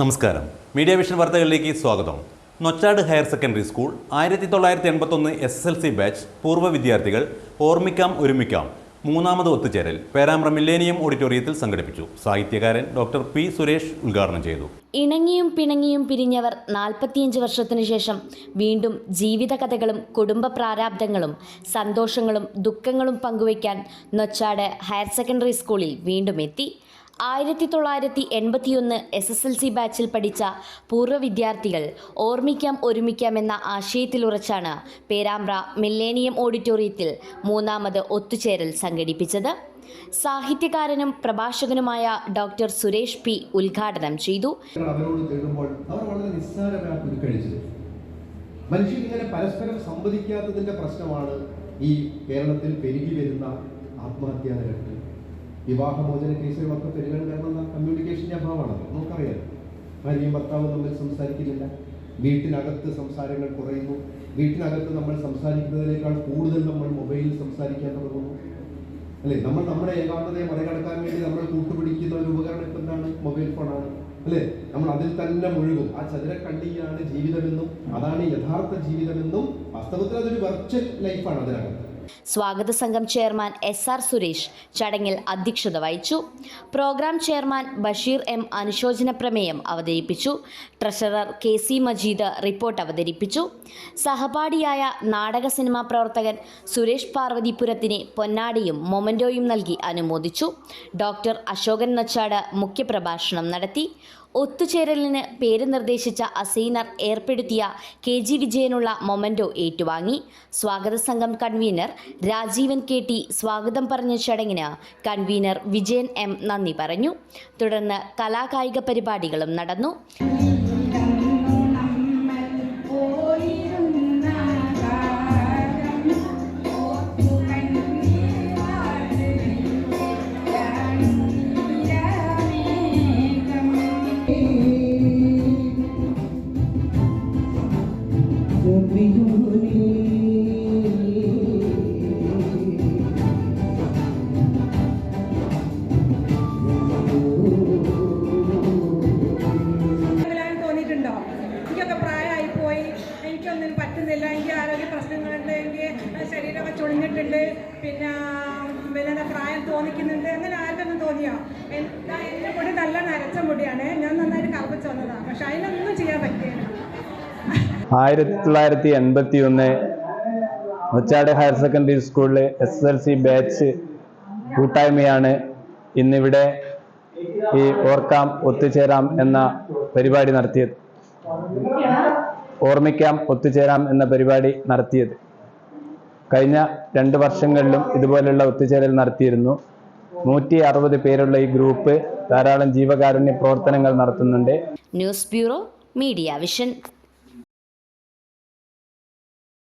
നമസ്കാരം. Media vision വാർത്തകളിലേക്ക് സ്വാഗതം. നൊച്ചാട് ഹയർ സെക്കൻഡറി സ്കൂൾ ആയിരത്തി തൊള്ളായിരത്തി എൺപത്തൊന്ന് S S L C batch പൂർവ വിദ്യാർത്ഥികൾ ഓർമ്മിക്കാം ഒരുമിക്കാം. മൂന്നാമത് ഒത്തുചേരൽ. പേരാമ്പ്ര മില്ലേനിയം ഓഡിറ്റോറിയത്തിൽ സംഘടിപ്പിച്ചു. സാഹിത്യകാരൻ ഡോക്ടർ പി സുരേഷ് ഉദ്ഘാടനം ചെയ്തു. ഇണങ്ങിയും പിണങ്ങിയും പിരിഞ്ഞവർ നാൽപ്പത്തിയഞ്ച് വർഷത്തിനു ശേഷം വീണ്ടും ജീവിതകഥകളും കുടുംബ പ്രാരാബ്ദങ്ങളും സന്തോഷങ്ങളും ദുഃഖങ്ങളും പങ്കുവയ്ക്കാൻ നൊച്ചാട് ഹയർ സെക്കൻഡറി സ്കൂളിൽ വീണ്ടും എത്തി. ആയിരത്തി തൊള്ളായിരത്തി എൺപത്തിയൊന്ന് എസ് എസ് എൽ സി ബാച്ചിൽ പഠിച്ച പൂർവ വിദ്യാർത്ഥികൾ ഓർമ്മിക്കാം ഒരുമിക്കാം എന്ന ആശയത്തിലുറച്ചാണ് പേരാമ്പ്ര മില്ലേനിയം ഓഡിറ്റോറിയത്തിൽ മൂന്നാമത് ഒത്തുചേരൽ സംഘടിപ്പിച്ചത്. സാഹിത്യകാരനും പ്രഭാഷകനുമായ ഡോക്ടർ സുരേഷ് പി ഉദ്ഘാടനം ചെയ്തു. മനുഷ്യൻ ഇങ്ങനെ പരസ്പരം സംവദിക്കാത്തതിന്റെ പ്രശ്നമാണ് ഈ കേരളത്തിൽ പെരുകി വരുന്ന ആത്മഹത്യാ നിരക്ക്. വിവാഹമോചന കേസുകളൊക്കെ എന്താ കമ്മ്യൂണിക്കേഷന്റെ അഭാവമാണ് നമുക്കറിയാം. ഭാര്യയും ഭർത്താവും തമ്മിൽ സംസാരിക്കുന്നില്ല. വീട്ടിനകത്ത് സംസാരങ്ങൾ കുറയുന്നു. വീട്ടിനകത്ത് നമ്മൾ സംസാരിക്കുന്നതിനേക്കാൾ കൂടുതൽ നമ്മൾ മൊബൈലിൽ സംസാരിക്കാൻ തുടങ്ങുന്നു. അല്ലെ? നമ്മൾ നമ്മുടെ ഏകാന്തതയെ മറികടക്കാൻ വേണ്ടി നമ്മൾ കൂട്ടുപിടിക്കുന്ന ഒരു ഉപകരണം ഇപ്പം എന്താണ്? മൊബൈൽ ഫോണാണ് അല്ലെ? നമ്മൾ അതിൽ തന്നെ മുഴുകും. ആ ചതുരക്കണ്ണിയാണ് ജീവിതമെന്നും അതാണ് യഥാർത്ഥ ജീവിതമെന്നും വാസ്തവത്തിൽ അതൊരു വെർച്വൽ ലൈഫാണ് അതിനകത്ത്. സ്വാഗത സംഘം ചെയർമാൻ എസ് ആർ സുരേഷ് ചടങ്ങിൽ അധ്യക്ഷത വഹിച്ചു. പ്രോഗ്രാം ചെയർമാൻ ബഷീർ എം അനുശോചന പ്രമേയം അവതരിപ്പിച്ചു. Treasurer K C Majeed report അവതരിപ്പിച്ചു. സഹപാഠിയായ നാടക സിനിമാ പ്രവർത്തകൻ സുരേഷ് പാർവതിപുരത്തിന് പൊന്നാടിയും മൊമന്റോയും നൽകി അനുമോദിച്ചു. ഡോക്ടർ അശോകൻ നച്ചാട് മുഖ്യപ്രഭാഷണം നടത്തി. ഒത്തുചേരലിന് പേര് നിർദ്ദേശിച്ച അസൈനർ ഏർപ്പെടുത്തിയ കെ ജി വിജയനുള്ള മൊമന്റോ ഏറ്റുവാങ്ങി. സ്വാഗത സംഘം കൺവീനർ രാജീവൻ കെ ടി സ്വാഗതം പറഞ്ഞ ചടങ്ങിന് കൺവീനർ വിജയൻ എം നന്ദി പറഞ്ഞു. തുടർന്ന് കലാകായിക പരിപാടികളും നടന്നു. എനിക്കൊന്നിനും പറ്റുന്നില്ല. എനിക്ക് ആരോഗ്യ പ്രശ്നങ്ങളുണ്ട്. എനിക്ക് ശരീരമൊക്കെ ചുളിഞ്ഞിട്ടുണ്ട്. പിന്നെ പിന്നെ പ്രായം തോന്നിക്കുന്നുണ്ട്. അങ്ങനെ ആർക്കൊന്നും തോന്നിയോ? എന്റെ മുടി നല്ല നരച്ച മുടിയാണ്. ഞാൻ നന്നായിട്ട് കറുപ്പിച്ച് വന്നതാണ് പക്ഷെ അതിനൊന്നും ചെയ്യാൻ പറ്റിയില്ല ആയിരത്തി തൊള്ളായിരത്തി എൺപത്തി ഒന്ന് ഒച്ചാട് ഹയർ സെക്കൻഡറി സ്കൂളിലെ എസ് എൽ സി ബാച്ച് കൂട്ടായ്മയാണ് ഇന്നിവിടെ ഈ ഓർക്കാം ഒത്തുചേരാം എന്ന പരിപാടി നടത്തിയത്. ഓർമ്മിക്കാം ഒത്തുചേരാം എന്ന പരിപാടി നടത്തിയത്. കഴിഞ്ഞ രണ്ട് വർഷങ്ങളിലും ഇതുപോലെയുള്ള ഒത്തുചേരൽ നടത്തിയിരുന്നു. നൂറ്റി അറുപത് പേരുള്ള ഈ ഗ്രൂപ്പ് ധാരാളം ജീവകാരുണ്യ പ്രവർത്തനങ്ങൾ നടത്തുന്നുണ്ട്. News bureau media vision.